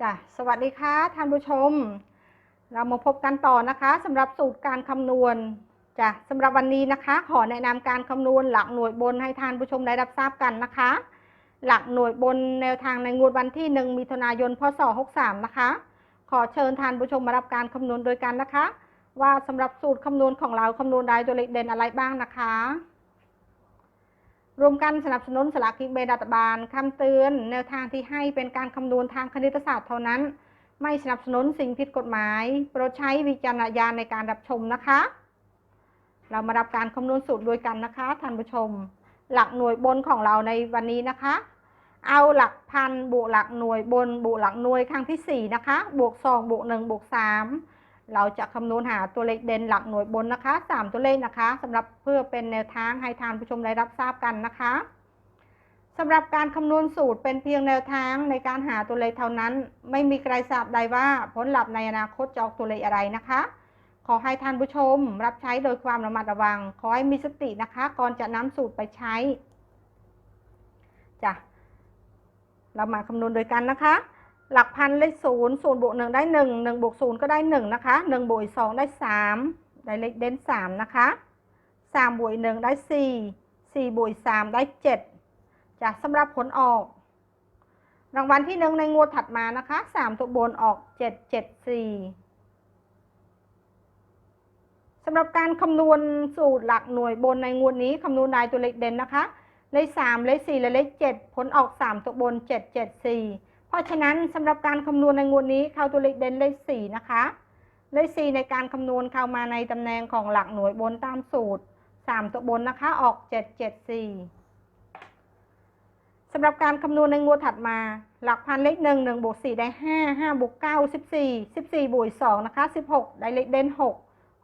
จ้ะสวัสดีค่ะท่านผู้ชม เรามาพบกันต่อนะคะสำหรับสูตรการคำนวณจ้ะสำหรับวันนี้นะคะ ขอแนะนำการคำนวณหลักหน่วยบนให้ท่านผู้ชมได้รับทราบกันนะคะ หลักหน่วยบนแนวทางในงวดวันที่ 1มิถุนายนพศ63นะคะ ขอเชิญท่านผู้ชมมารับการคำนวณโดยกันนะคะ ว่าสำหรับสูตรคำนวณของเราคำนวณได้ตัวเลขเด่นอะไรบ้างนะคะ รวมกันสนับสนุนสลากกินแบ่งรัฐบาลคำเตือนแนวทางที่ให้เป็นการคำนวณทางคณิตศาสตร์เท่านั้น ไม่สนับสนุนสิ่งผิดกฎหมาย โปรดใช้วิจารณญาณในการรับชมนะคะ เรามารับการคำนวณสูตรด้วยกันนะคะท่านผู้ชม หลักหน่วยบนของเราในวันนี้นะคะ เอาหลักพันบวกหลักหน่วยบนบวกหลักหน่วยครั้งที่ 4 นะคะ บวก 2 บวก 1 บวก 3 เราจะคำนวณหาตัวเลขเด่นหลักหน่วยบนนะคะ 3 ตัวเลขนะคะสำหรับเพื่อเป็นแนวทางให้ทานผู้ชมได้รับทราบกันนะคะสำหรับการคำนวณสูตรเป็นเพียงแนวทางในการหาตัวเลขเท่านั้น ไม่มีใครทราบใดว่าผลลัพธ์ในอนาคตจะออกตัวเลขอะไรนะคะ ขอให้ท่านผู้ชมรับใช้โดยความระมัดระวัง ขอให้มีสตินะคะ ก่อนจะนำสูตรไปใช้จ้ะเรามาคำนวณโดยกันนะคะ หลักพันเลขศูนย์ศูนย์บวกหนึ่งได้หนึ่งหนึ่งบวกศูนย์ก็ได้หนึ่งนะคะหนึ่งบวกสองได้สามได้เลขเด่นสามนะคะสามบวกหนึ่งได้สี่สี่บวกสามได้เจ็ดจะสำหรับผลออก รางวัลที่หนึ่งในงวดถัดมานะคะสามตัวบนออกเจ็ดเจ็ดสี่สำหรับการคำนวณสูตรหลักหน่วยบนในงวดนี้คำนวณได้ตัวเลขเด่นนะคะ เลขสามเลขสี่และเลขเจ็ดผลออกสามตัวบนเจ็ดเจ็ดสี่ เพราะฉะนั้นสำหรับการคำนวณในงวดนี้เข้าตัวเลขเด่นเลขสี่นะคะ เลขสี่ในการคำนวณเข้ามาในตำแหน่งของหลักหน่วยบนตามสูตรสามตัวบนนะคะออกเจ็ดเจ็ดสี่สำหรับการคำนวณในงวดถัดมา หลักพันเลขหนึ่งหนึ่งบวกสี่ได้ห้าห้าบวกเก้าสิบสี่สิบสี่บวกสองนะคะสิบหกได้เลขเด่นหก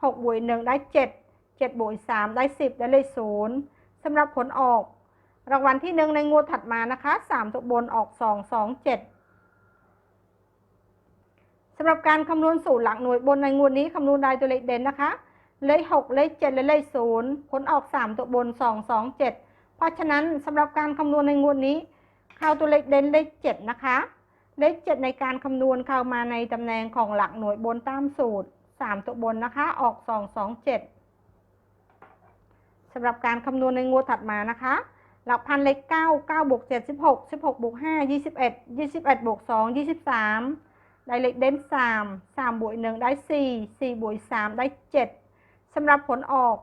หกบวกหนึ่งได้เจ็ดเจ็ดบวกสามได้สิบได้เลขศูนย์สำหรับผลออก รางวัลที่หนึ่งในงวดถัดมานะคะสามตัวบนออกสองสองเจ็ด สำหรับการคำนวณสูตรหลักหน่วยบนในงวดนี้คำนวณได้ตัวเลขเด่นนะคะ เลขหกเลขเจ็ดและเลขศูนย์ผลออกสามตัวบนสองสองเจ็ดเพราะฉะนั้นสำหรับการคำนวณในงวดนี้ เข้าตัวเลขเด่นเลขเจ็ดนะคะ เลขเจ็ดในการคำนวณเข้ามาในตำแหน่งของหลักหน่วยบนตามสูตรสามตัวบนนะคะ ออกสองสองเจ็ดสำหรับการคำนวณในงวดถัดมานะคะหลักพันเลขเก้าเก้าบวกเจ็ดสิบหกสิบหกบวกห้ายี่สิบเอ็ดยี่สิบเอ็ดบวกสองยี่สิบสาม ได้เลขเด่นสามสามบวกหนึ่งได้สี่สี่บวกสามได้เจ็ดสำหรับผลออก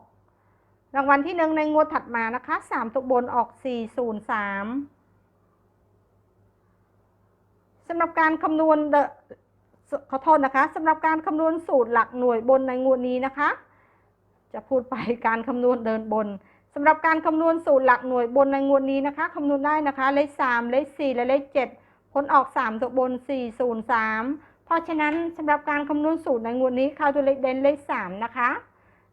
รางวัลที่หนึ่งในงวดถัดมานะคะสามตัวบนออกสี่ศูนย์สามสำหรับการคำนวณเดอะขอโทษนะคะสำหรับการคำนวณสูตรหลักหน่วยบนในงวดนี้นะคะ จะพูดไปการคำนวณเดินบนสำหรับการคำนวณสูตรหลักหน่วยบนในงวดนี้นะคะคำนวณได้นะคะ เลข3เลข4และเลข7 ผลออก 3 ตัวบน 4 0 3 เพราะฉะนั้นสำหรับการคำนวณสูตรในงวดนี้เข้าตัวเลขเด่นเลข 3 นะคะ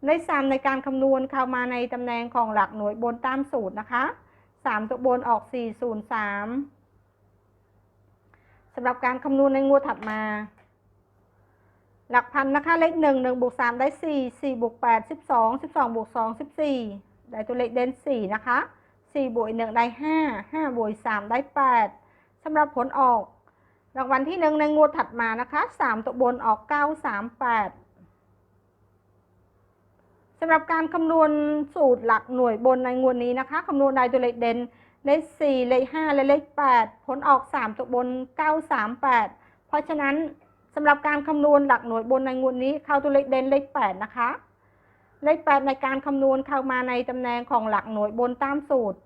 เลข 3 ในการคำนวณเข้ามาในตำแหน่งของหลักหน่วยบนตามสูตรนะคะ 3 ตัวบนออก 4 0 3สำหรับการคำนวณในงวดถัดมา หลักพันนะคะเลขหนึ่งหนึ่งบวกสามได้สี่สี่บวกแปดสิบสองสิบสองบวกสองสิบสี่ได้ตัวเลขเด่นสี่นะคะสี่บวกหนึ่งได้ห้าห้าบวกสามได้แปด สำหรับผลออก รางวัลที่หนึ่งในงวดถัดมานะคะสามตัวบนออกเก้าสามแปดสำหรับการคำนวณสูตรหลักหน่วยบนในงวดนี้นะคะคำนวณได้ตัวเลขเด่นเลขสี่เลขห้าและเลขแปดผลออกสามตัวบนเก้าสามแปดเพราะฉะนั้นสำหรับการคำนวณหลักหน่วยบนในงวดนี้เข้าตัวเลขเด่นเลข8นะคะเลข 8 ในการคำนวณเข้ามาในตำแหน่งของหลักหน่วยบนตามสูตร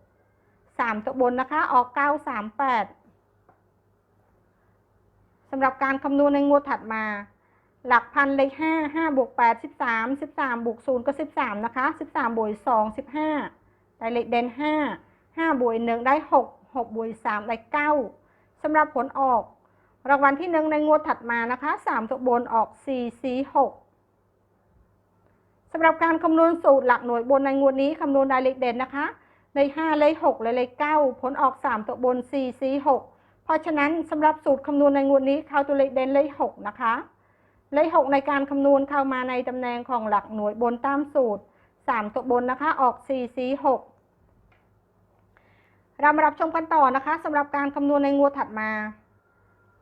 3 ตัวบนนะคะ ออก 938สำหรับการคำนวณในงวดถัดมา หลักพันเลข5 5บวก8 13 13บวก0ก็13นะคะ13บวก2 15ได้เลขเด่น5 5บวก1ได้6 6บวก3ได้9สำหรับผลออก รางวัลที่หนึ่งในงวดถัดมานะคะสามตัวบนออก4 4 6สำหรับการคำนวณสูตรหลักหน่วยบนในงวดนี้คำนวณได้เลขเด่นนะคะเลข5เลข6และเลข9ผลออก3ตัวบน4 4 6 เพราะฉะนั้นสำหรับสูตรคำนวณในงวดนี้เขาตัวเลขเด่นเลข6นะคะ เลข6ในการคำนวณเข้ามาในตำแหน่งของหลักหน่วยบนตามสูตร3ตัวบนนะคะ ออก4 4 6เรามารับชมกันต่อนะคะสำหรับการคำนวณในงวดถัดมา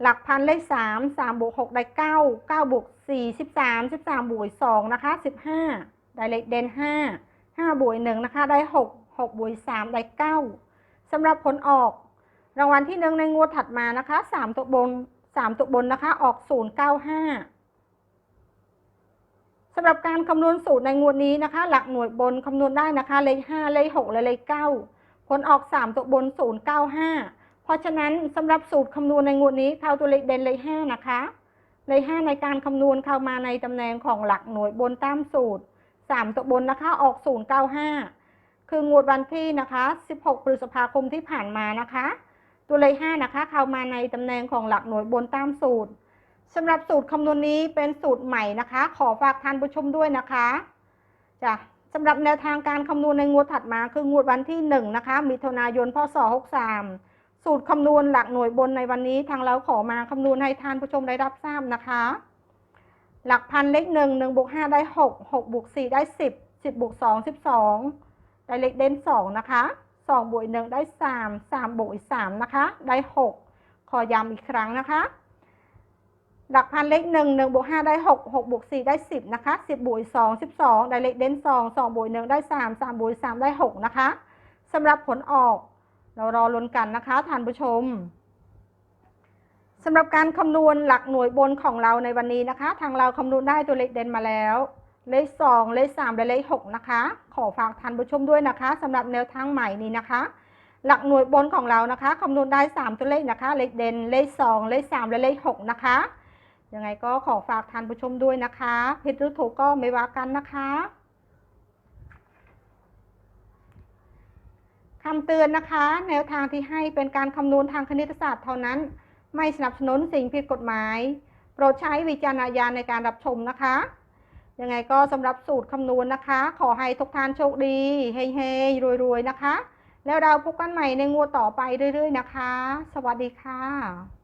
หลักพันเลขสามสามบวกหกได้เก้าเก้าบวกสี่สิบสามสิบสามบวกสองนะคะสิบห้าได้เลขเด่นห้าห้าบวกหนึ่งนะคะ ได้หกหกบวกสามได้เก้าสำหรับผลออก รางวัลที่หนึ่งในงวดถัดมานะคะสามตัวบนสามตัวบนนะคะ ออกศูนย์เก้าห้าสำหรับการคำนวณสูตรในงวดนี้นะคะ หลักหน่วยบนคำนวณได้นะคะ เลขห้าเลขหกและเลขเก้าผลออกสามตัวบนศูนย์เก้าห้าเพราะฉะนั้นสำหรับสูตรคำนวณในงวดนี้เข้าตัวเลขเด่นเลขห้านะคะเลขห้าในการคำนวณเข้ามาในตำแหน่งของหลักหน่วยบนตามสูตรสามตัวบนนะคะ ออกศูนย์เก้าห้าคืองวดวันที่นะคะสิบหกพฤษภาคมที่ผ่านมานะคะ ตัวเลข5นะคะ เข้ามาในตำแหน่งของหลักหน่วยบนตามสูตรสำหรับสูตรคำนวณนี้เป็นสูตรใหม่นะคะ ขอฝากท่านผู้ชมด้วยนะคะจ้ะสำหรับแนวทางการคำนวณในงวดถัดมาคืองวดวันที่ 1 นะคะ มิถุนายนพศ63 สูตรคำนวณหลักหน่วยบนในวันนี้ ทางเราขอมาคำนวณให้ท่านผู้ชมได้รับทราบนะคะ หลักพันเลขหนึ่งหนึ่งบวกห้าได้หกหกบวกสี่ได้สิบสิบบวกสองสิบสองได้เลขเด่นสองนะคะ สองบวกหนึ่งได้สามสามบวกอีกสามนะคะ ได้หกขอย้ำอีกครั้งนะคะ หลักพันเลขหนึ่งหนึ่งบวกห้าได้หกหกบวกสี่ได้สิบนะคะสิบบวกอีกสองสิบสองได้เลขเด่นสองสองบวกหนึ่งได้สามสามบวกอีกสามได้หกนะคะสำหรับผลออกเรารอลุ้นกันนะคะท่านผู้ชมสำหรับการคำนวณหลักหน่วยบนของเราในวันนี้นะคะ ทางเราคำนวณได้ตัวเลขเด่นมาแล้ว เลขสองเลขสามและเลขหกนะคะ ขอฝากท่านผู้ชมด้วยนะคะสำหรับแนวทางใหม่นี้นะคะ หลักหน่วยบนของเรานะคะคำนวณได้สามตัวเลขนะคะ เลขเด่นเลขสองเลขสามและเลขหกนะคะยังไงก็ขอฝากท่านผู้ชมด้วยนะคะผิดหรือถูกก็ไม่ว่ากันนะคะคำเตือนนะคะ แนวทางที่ให้เป็นการคำนวณทางคณิตศาสตร์เท่านั้น ไม่สนับสนุนสิ่งผิดกฎหมาย โปรดใช้วิจารณญาณในการรับชมนะคะ ยังไงก็สำหรับสูตรคำนวณนะคะ ขอให้ทุกท่านโชคดีเฮ้ยๆรวยๆนะคะ แล้วเราพบกันใหม่ในงวดต่อไปเรื่อยๆนะคะ สวัสดีค่ะ